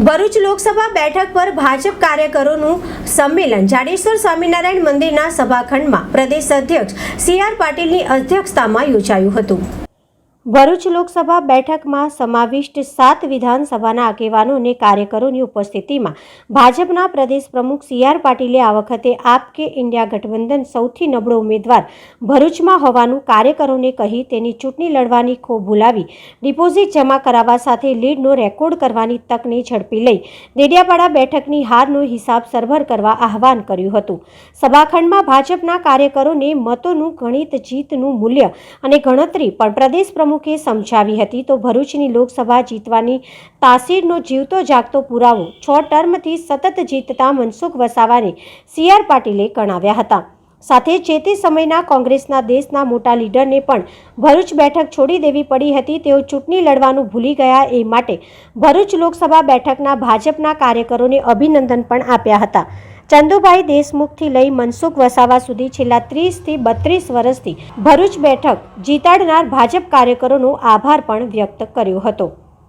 ભરૂચ લોકસભા બેઠક પર ભાજપ કાર્યકરોનું સંમેલન. જાડેશ્વર સ્વામિનારાયણ મંદિરના સભાખંડમાં પ્રદેશ અધ્યક્ષ સી આર પાટીલની અધ્યક્ષતામાં યોજાયું હતું. ભરૂચ લોકસભા બેઠકમાં સમાવિષ્ટ સાત વિધાનસભાના આગેવાનો અને કાર્યકરોની ઉપસ્થિતિમાં ભાજપના પ્રદેશ પ્રમુખ સી આર પાટીલે આ વખતે આપ કે ઇન્ડિયા ગઠબંધન સૌથી નબળો ઉમેદવાર ભરૂચમાં હોવાનું કાર્યકરોને કહી તેની ચૂંટણી લડવાની ખો ભૂલાવી ડિપોઝિટ જમા કરાવવા સાથે લીડનો રેકોર્ડ કરવાની તકને ઝડપી લઈ દેડિયાપાડા બેઠકની હારનો હિસાબ સરભર કરવા આહવાન કર્યું હતું. સભાખંડમાં ભાજપના કાર્યકરોને મતોનું ગણિત જીતનું મૂલ્ય અને ગણતરી, પણ પ્રદેશ પ્રમુખે સમજાવી હતી તો ભરૂચની લોકસભા જીતવાની તાસીરનો જીવતો જાગતો પુરાવો છ ટર્મથી સતત જીતતા મનસુખ વસાવાને સી આર પાટીલે ગણાવ્યા હતા. સાથે જે તે સમયના કોંગ્રેસના દેશના મોટા લીડરને પણ ભરૂચ બેઠક છોડી દેવી પડી હતી, તેઓ ચૂંટણી લડવાનું ભૂલી ગયા એ માટે ભરૂચ લોકસભા બેઠકના ભાજપના કાર્યકરોને અભિનંદન પણ આપ્યા હતા. ચંદુભાઈ દેશમુખથી લઈ મનસુખ વસાવા સુધી છેલ્લા ત્રીસથી બત્રીસ વર્ષથી ભરૂચ બેઠક જીતાડનાર ભાજપ કાર્યકરોનો આભાર પણ વ્યક્ત કર્યો હતો.